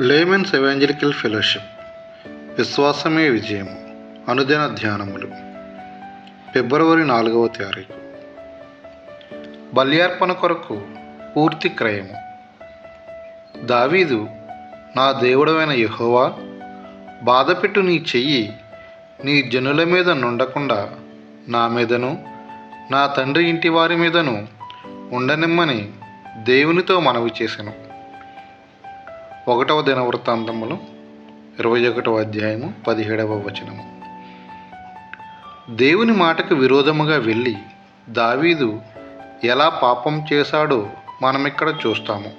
Laymen's evangelical fellowship. విశ్వాసమే విజయం. అనుదిన ధ్యానములు. ఫిబ్రవరి నాలుగవ తారీఖు. బల్యార్పణ కొరకు పూర్తి క్రయము. దావీదు నా దేవుడవైన యహోవా బాధపెట్టు నీ చెయ్యి నీ జనుల మీద నుండకుండా నా మీదను నా తండ్రి ఇంటి వారి మీదను ఉండనిమ్మని దేవునితో మనవి చేశాను ఒకటవ దిన వృత్తాంతములు ఇరవై ఒకటవ అధ్యాయము పదిహేడవ వచనము. దేవుని మాటకు విరోధముగా వెళ్ళి దావీదు ఎలా పాపం చేశాడో మనం ఇక్కడ చూస్తాము.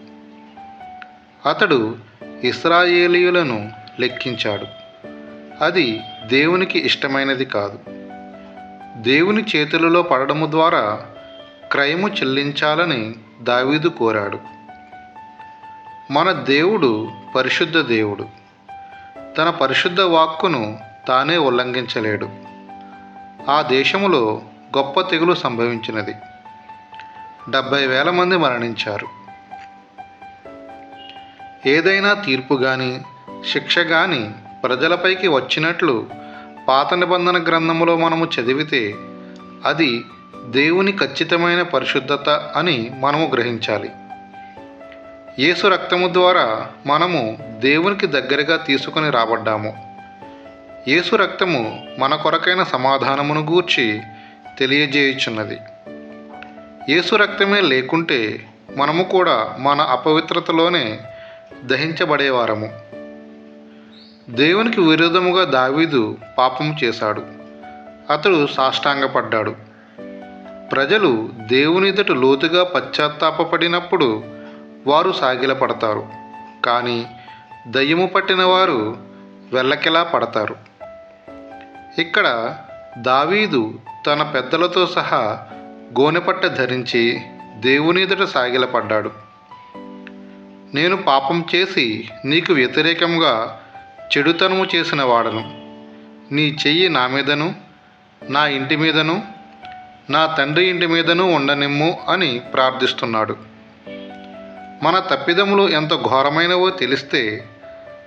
అతడు ఇస్రాయేలీయులను లెక్కించాడు. అది దేవునికి ఇష్టమైనది కాదు. దేవుని చేతులలో పడడము ద్వారా క్రయము చెల్లించాలని దావీదు కోరాడు. మన దేవుడు పరిశుద్ధ దేవుడు. తన పరిశుద్ధ వాక్కును తానే ఉల్లంఘించలేడు. ఆ దేశములో గొప్ప తెగులు సంభవించినది. డెబ్భై వేల మంది మరణించారు. ఏదైనా తీర్పు కానీ శిక్ష కానీ ప్రజలపైకి వచ్చినట్లు పాత నిబంధన గ్రంథములో మనము చదివితే అది దేవుని ఖచ్చితమైన పరిశుద్ధత అని మనము గ్రహించాలి. యేసు రక్తము ద్వారా మనము దేవునికి దగ్గరగా తీసుకొని రాబడ్డాము. యేసు రక్తము మన కొరకైన సమాధానమును గూర్చి తెలియజేయుచున్నది. యేసు రక్తమే లేకుంటే మనము కూడా మన అపవిత్రతలోనే దహించబడేవారము. దేవునికి విరోధముగా దావీదు పాపము చేశాడు. అతడు సాష్టాంగపడ్డాడు. ప్రజలు దేవుని ఎదుట లోతుగా పశ్చాత్తాపపడినప్పుడు వారు సాగిలపడతారు. కానీ దయ్యము పట్టిన వారు వెళ్ళకిలా పడతారు. ఇక్కడ దావీదు తన పెద్దలతో సహా గోనెపట్ట ధరించి దేవుని ఎదుట సాగిలపడ్డాడు. నేను పాపం చేసి నీకు వ్యతిరేకంగా చెడుతనము చేసిన వాడను. నీ చెయ్యి నా మీదను నా ఇంటి మీదను నా తండ్రి ఇంటి మీదను ఉండనిమ్ము అని ప్రార్థిస్తున్నాడు. మన తప్పిదములు ఎంత ఘోరమైనవో తెలిస్తే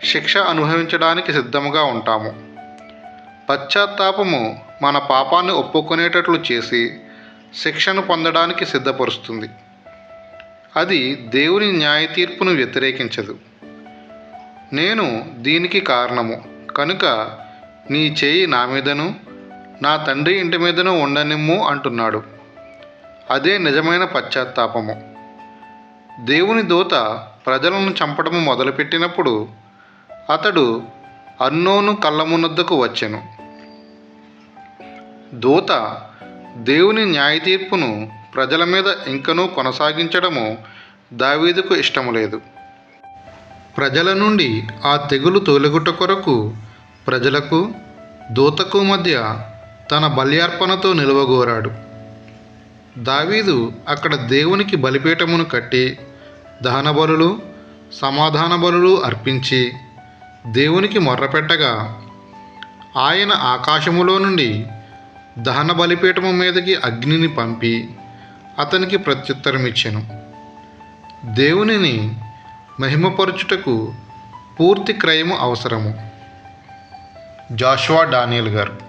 శిక్ష అనుభవించడానికి సిద్ధముగా ఉంటాము. పశ్చాత్తాపము మన పాపాన్ని ఒప్పుకునేటట్లు చేసి శిక్షను పొందడానికి సిద్ధపరుస్తుంది. అది దేవుని న్యాయ తీర్పును వ్యతిరేకించదు. నేను దీనికి కారణము. కనుక నీ చేయి నా మీదను నా తండ్రి ఇంటి మీదను ఉండనిమ్ము అంటున్నాడు. అదే నిజమైన పశ్చాత్తాపము. దేవుని దూత ప్రజలను చంపడము మొదలుపెట్టినప్పుడు అతడు అన్నోను కళ్ళమునొద్దకు వచ్చెను. దూత దేవుని న్యాయ తీర్పును ప్రజల మీద ఇంకనూ కొనసాగించడము దావీదుకు ఇష్టము లేదు ప్రజల నుండి ఆ తెగులు తొలగుట కొరకు ప్రజలకు దూతకు మధ్య తన బల్యార్పణతో నిలవగోరాడు. దావీదు అక్కడ దేవునికి బలిపీఠమును కట్టి దహన బలులు సమాధాన బలులు అర్పించి దేవునికి మొర్రపెట్టగా ఆయన ఆకాశములో నుండి దహన బలిపీఠము మీదకి అగ్నిని పంపి అతనికి ప్రత్యుత్తరం ఇచ్చెను దేవునిని మహిమపరచుటకు పూర్తి క్రయము అవసరము. జాషువా డానియల్ గారు.